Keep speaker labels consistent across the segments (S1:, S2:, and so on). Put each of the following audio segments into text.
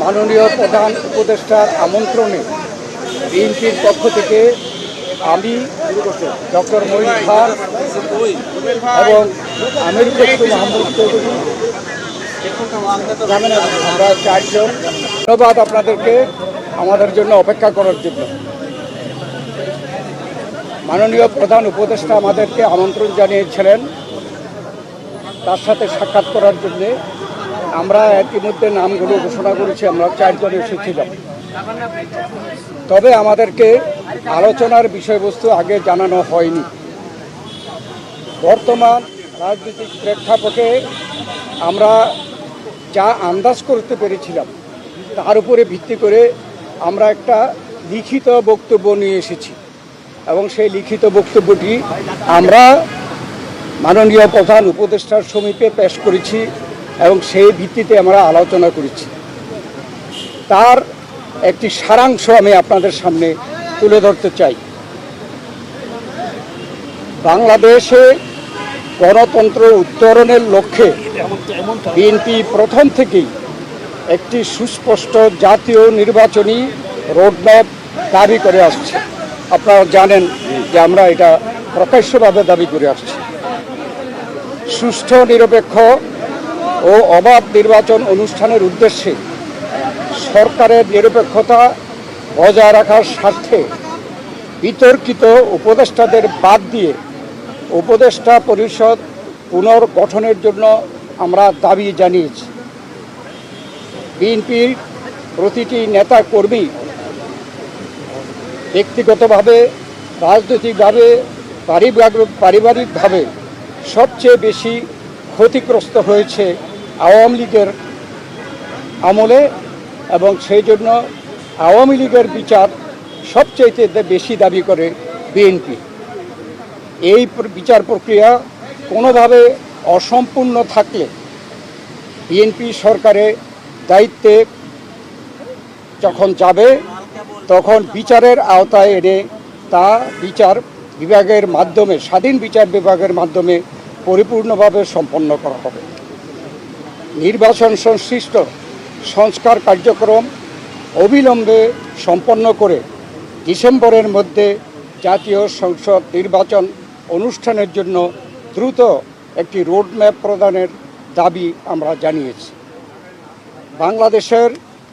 S1: মাননীয় প্রধান উপদেষ্টার আমন্ত্রণে বিএনপির পক্ষ থেকে আমি ডক্টর মহিন খান এবং আমির আমরা চারজন। ধন্যবাদ আপনাদেরকে আমাদের জন্য অপেক্ষা করার জন্য। মাননীয় প্রধান উপদেষ্টা আমাদেরকে আমন্ত্রণ জানিয়েছিলেন। তার সাথে সাক্ষাৎ করার জন্য আমরা ইতিমধ্যে নামগুলো ঘোষণা করেছি, আমরা চারজন এসেছিলাম। তবে আমাদেরকে আলোচনার বিষয়বস্তু আগে জানানো হয়নি। বর্তমান রাজনৈতিক প্রেক্ষাপটে আমরা যা আন্দাজ করতে পেরেছিলাম, তার উপরে ভিত্তি করে আমরা একটা লিখিত বক্তব্য নিয়ে এসেছি। এবং সেই লিখিত বক্তব্যটি আমরা মাননীয় প্রধান উপদেষ্টার সমীপে পেশ করেছি। এবং সেই ভিত্তিতে আমরা আলোচনা করেছি। তার একটি সারাংশ আমি আপনাদের সামনে তুলে ধরতে চাই। বাংলাদেশে গণতন্ত্র উত্তরণের লক্ষ্যে বিএনপি প্রথম থেকেই একটি সুস্পষ্ট জাতীয় নির্বাচনী রোডম্যাপ দাবি করে আসছে। আপনারা জানেন যে আমরা এটা প্রকাশ্যভাবে দাবি করে আসছি। সুষ্ঠু, নিরপেক্ষ ও অবাধ নির্বাচন অনুষ্ঠানের উদ্দেশ্যে সরকারের নিরপেক্ষতা বজায় রাখার স্বার্থে বিতর্কিত উপদেষ্টাদের বাদ দিয়ে উপদেষ্টা পরিষদ পুনর্গঠনের জন্য আমরা দাবি জানিয়েছি। বিএনপির প্রতিটি নেতা কর্মী ব্যক্তিগতভাবে, রাজনৈতিকভাবে পারিবারিকভাবে সবচেয়ে বেশি ক্ষতিগ্রস্ত হয়েছে আওয়ামী লীগের আমলে এবং সেই জন্য আওয়ামী লীগের বিচার সবচেয়ে বেশি দাবি করে বিএনপি। এই বিচার প্রক্রিয়া কোনোভাবে অসম্পূর্ণ থাকলে বিএনপি সরকারের দায়িত্বে যখন যাবে, তখন বিচারের আওতায় এনে তা বিচার বিভাগের মাধ্যমে, স্বাধীন বিচার বিভাগের মাধ্যমে পরিপূর্ণভাবে সম্পন্ন করা হবে। নির্বাচন সংশ্লিষ্ট সংস্কার কার্যক্রম অবিলম্বে সম্পন্ন করে ডিসেম্বরের মধ্যে জাতীয় সংসদ নির্বাচন অনুষ্ঠানের জন্য দ্রুত একটি রোডম্যাপ প্রদানের দাবি আমরা জানিয়েছি। বাংলাদেশের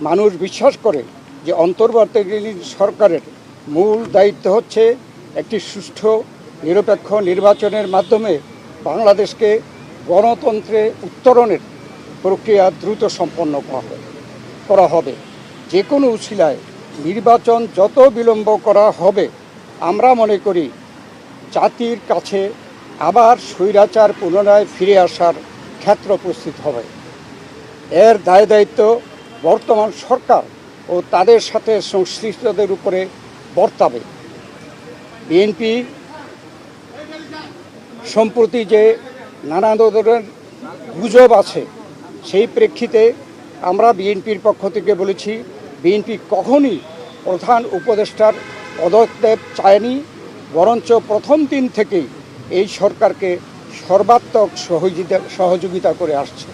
S1: মানুষ বিশ্বাস করে যে অন্তর্বর্তীকালীন সরকারের মূল দায়িত্ব হচ্ছে একটি সুষ্ঠু, নিরপেক্ষ নির্বাচনের মাধ্যমে বাংলাদেশকে গণতন্ত্রে উত্তরণের প্রক্রিয়া দ্রুত সম্পন্ন করা হবে যে কোনো উশিলায় নির্বাচন যত বিলম্ব করা হবে, আমরা মনে করি জাতির কাছে আবার স্বৈরাচার পুনরায় ফিরে আসার ক্ষেত্র উপস্থিত হবে। এর দায় দায়িত্ব বর্তমান সরকার ও তাদের সাথে সংশ্লিষ্টদের উপরে বর্তাবে। বিএনপি সম্প্রতি যে নানা ধরনের গুজব আছে, সেই প্রেক্ষিতে আমরা বিএনপির পক্ষ থেকে বলেছি, বিএনপি কখনই প্রধান উপদেষ্টার পদক্ষেপ চায়নি, বরঞ্চ প্রথম দিন থেকেই এই সরকারকে সর্বাত্মক সহযোগিতা সহযোগিতা করে আসছে।